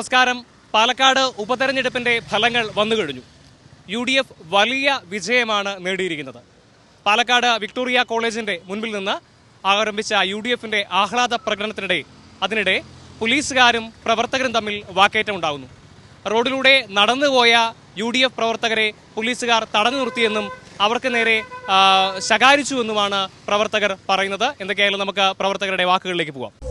നമസ്കാരം. പാലക്കാട് ഉപതെരഞ്ഞെടുപ്പിന്റെ ഫലങ്ങൾ വന്നു കഴിഞ്ഞു. യു ഡി എഫ് വലിയ വിജയമാണ് നേടിയിരിക്കുന്നത്. പാലക്കാട് വിക്ടോറിയ കോളേജിന്റെ മുൻപിൽ നിന്ന് ആരംഭിച്ച യു ഡി എഫിന്റെ ആഹ്ലാദ പ്രകടനത്തിനിടെ അതിനിടെ പോലീസുകാരും പ്രവർത്തകരും തമ്മിൽ വാക്കേറ്റം ഉണ്ടാകുന്നു റോഡിലൂടെ നടന്നുപോയ യു ഡി എഫ് പ്രവർത്തകരെ പോലീസുകാർ തടഞ്ഞു നിർത്തിയെന്നും അവർക്ക് നേരെ ശകാരിച്ചു എന്നുമാണ് പ്രവർത്തകർ പറയുന്നത്. എന്തൊക്കെയായാലും നമുക്ക് പ്രവർത്തകരുടെ വാക്കുകളിലേക്ക് ആ,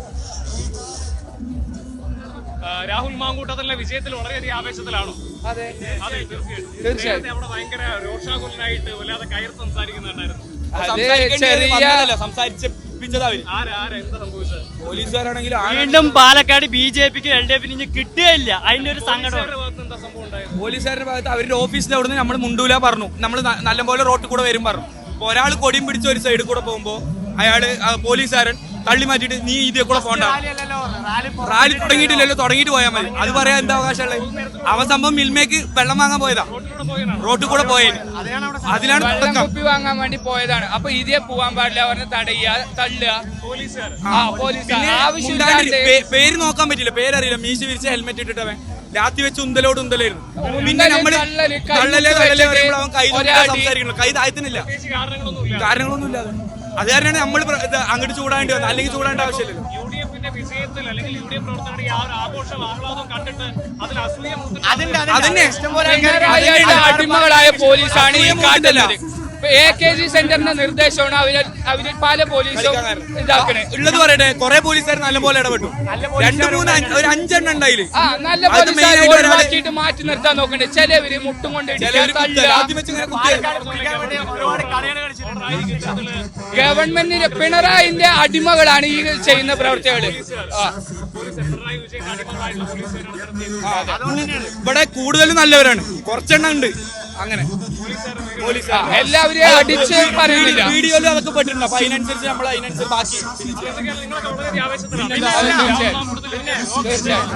രാഹുൽ മാങ്കൂട്ടത്തിലെ വിജയത്തിൽ വളരെയധികം ആവേശത്തിലാണോ? അതെ. അതെ തീർച്ചയായിട്ടും. തീർച്ചയായും. നേരത്തെ അവിടെ ഭയങ്കര രോഷാകുലനായിട്ട് വല്ലാതെ കയർ സംസാരിക്കുന്നുണ്ടായിരുന്നു. വീണ്ടും പാലക്കാട് ബി ജെ പിക്ക് എൽ ഡി എഫിന് ഇനി കിട്ടുകയില്ല. അതിന്റെ ഒരു സംഘടന പോലീസുകാരുടെ ഭാഗത്ത് എന്താ സംഭവം ഉണ്ടായത്? പോലീസുകാരുടെ ഭാഗത്ത് അവരുടെ ഓഫീസിൽ അവിടുന്ന് നമ്മൾ മുണ്ടൂല പറഞ്ഞു. നമ്മൾ നല്ലപോലെ റോട്ടിൽ കൂടെ വരും പറഞ്ഞു. അപ്പൊ ഒരാൾ കൊടിയും പിടിച്ച ഒരു സൈഡിൽ കൂടെ പോകുമ്പോ അയാൾ പോലീസുകാരൻ തള്ളി മാറ്റിയിട്ട് നീ ഇതേ കൂടെ പോണ്ട. റാലി തുടങ്ങിയിട്ടില്ലല്ലോ തുടങ്ങിയിട്ട് പോയാൽ മതി. അത് പറയാൻ എന്താ അവകാശമുള്ളത്? അവൻ സംഭവം മിൽമേക്ക് വെള്ളം വാങ്ങാൻ പോയതാ. റോട്ടിൽ കൂടെ പോയത് അതിലാണ് കുപ്പി വാങ്ങാൻ വേണ്ടി പോയതാണ്. അപ്പൊ ഇതേ പോവാൻ പാടില്ല. അവരെ തടയുക തള്ളുക. പോലീസ് പേര് നോക്കാൻ പറ്റില്ല. പേരറിയില്ല. മീശ വിരിച്ച ഹെൽമെറ്റ് ഇട്ടിട്ടവൻ രാത്രി വെച്ച് ഉന്തലോട് ഉന്തലായിരുന്നു പിന്നെ നമ്മൾ തള്ളലേ വെച്ചിട്ട് പറയുമ്പോൾ അവൻ കൈ സംസാരിക്കുന്നു. സംസാരിക്കണം കൈ താഴ്ത്തുന്നില്ല. കാരണങ്ങളൊന്നുമില്ല. കാരണങ്ങളൊന്നും ഇല്ലാതെ അത് കാരണമാണ് നമ്മൾ അങ്ങോട്ട് ചൂടാണ്ടി വന്നത്. അല്ലെങ്കിൽ ചൂടാണ്ട ആവശ്യമില്ലല്ലോ യു ഡി എഫിന്റെ വിജയത്തിൽ അല്ലെങ്കിൽ യു ഡി എഫ് പ്രവർത്തകരുടെ ആ ഒരു ആഘോഷം ആഹ്ലാദം കണ്ടിട്ട് അതിൽ അസൂയ അതന്നെ. പിണറായിയുടെ അടിമകളായ പോലീസാണ് ഈ കാട്ടുന്നത്. എ കെ ജി സെന്ററിന്റെ നിർദ്ദേശമാണ് അവർ അവർ പല പോലീസും ഇതാക്കണേ. ഉള്ളത് പറയട്ടെ കുറെ പോലീസുകാർ നല്ലപോലെ ഇടപെട്ടു. രണ്ട് മൂന്ന് ഒരു അഞ്ചെണ്ണം ഉണ്ടായില്ലേ? ആ നല്ല പോലീസുകാരെ ഒഴിവാക്കിയിട്ട് മാറ്റി നിർത്താൻ നോക്കണ്ടേ. ചിലവര് മുട്ടും കൊണ്ട് ഗവൺമെന്റിന്റെ പിണറായിന്റെ അടിമകളാണ് ഈ ചെയ്യുന്ന പ്രവർത്തികൾ. ഇവിടെ കൂടുതൽ നല്ലവരാണ്. കുറച്ചെണ്ണം ഉണ്ട്. അങ്ങനെ. പോലീസ് എല്ലാവരെയും അടിച്ച് പറയുന്നില്ല വീഡിയോയിൽ അതൊക്കെ പെട്ടിട്ടുണ്ട്. അപ്പൊ അതിനനുസരിച്ച് നമ്മൾ അതിനനുസരിച്ച് ബാക്കി. തീർച്ചയായും